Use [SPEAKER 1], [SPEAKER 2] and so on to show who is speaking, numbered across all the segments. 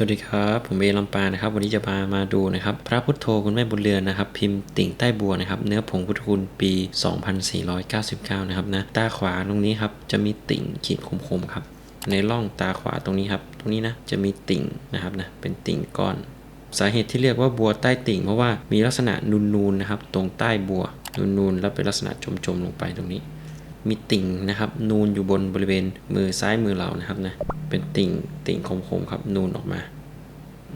[SPEAKER 1] สวัสดีครับ ผมเอลำปางนะครับ วันนี้จะพามาดูนะครับ พระพุทโธคุณแม่บุญเรือนนะครับ พิมพ์ติ่งใต้บัวนะครับ เนื้อผงพุทธคุณปี 2499 นะครับนะตาขวาตรงนี้ครับ จะมีติ่งขีดคมๆครับ ในร่องตาขวาตรงนี้ครับ ตรงนี้นะ จะมีติ่งนะครับนะ เป็นติ่งก้อน สาเหตุที่เรียกว่าบัวใต้ติ่ง เพราะว่ามีลักษณะนูนๆนะครับ ตรงใต้บัวนูนๆแล้วเป็นลักษณะจมๆลงไปตรงนี้ มีติ่งนะครับนูนอยู่บนบริเวณมือซ้ายมือเรานะครับนะเป็นติ่งติ่งคมๆครับนูนออกมา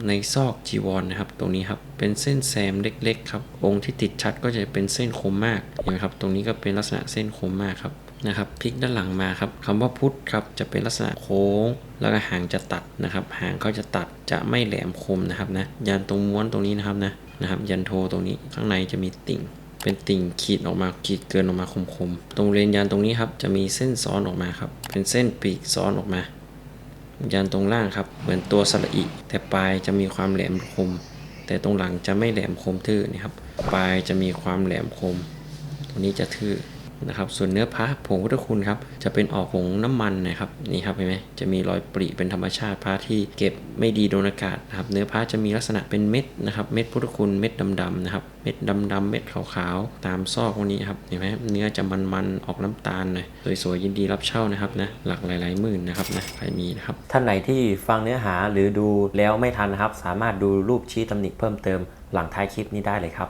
[SPEAKER 1] ในซอกจีวรนะครับ ตรงนี้ครับเป็นเส้นแซมเล็กๆครับองค์ที่ติดชัดก็จะเป็นเส้นคมมากเห็นไหมครับตรงนี้ก็เป็นลักษณะเส้นคมมากครับนะครับพลิกด้านหลังมาครับคำว่าพุทธครับจะเป็นลักษณะโค้ง แล้วก็หางจะตัดนะครับหางก็จะตัดจะไม่แหลมคมนะครับนะยันตรงม้วนตรงนี้นะครับนะนะครับยันโทตรงนี้ข้างในจะมีติ่ง เป็นติ่งขีดออกมาขีดเกินออกมาคมๆ ตรงเลนยันตรงนี้ครับจะมีเส้นซ้อนออกมาครับ เป็นเส้นปีกซ้อนออกมายันตรงล่างครับ เหมือนตัวสระอิแต่ปลายจะมีความแหลมคม แต่ตรงหลังจะไม่แหลมคมทื่อนะครับ ปลายจะมีความแหลมคมตรงนี้จะทื่อ นะครับ ส่วนเนื้อพระผงพุทธคุณครับจะเป็นออกผงน้ำมันนะครับนี่ครับเห็นไหมจะมีรอยปริเป็นธรรมชาติพระที่เก็บไม่ดีโดนอากาศนะครับเนื้อพระจะมีลักษณะเป็นเม็ดนะครับเม็ดพุทธคุณเม็ดดำๆนะครับเม็ดดำๆเม็ดขาวๆตามซอกพวกนี้ครับเห็นไหมเนื้อจะมันๆออกน้ำตาลหน่อยสวยๆยินดีรับเช่านะครับนะหลักหลายๆหมื่นนะครับนะใครมีนะครับ
[SPEAKER 2] ท่านไหนที่ฟังเนื้อหาหรือดูแล้วไม่ทันนะครับ สามารถดูรูปชี้ตำหนิเพิ่มเติมหลังท้ายคลิปนี้ได้เลยครับ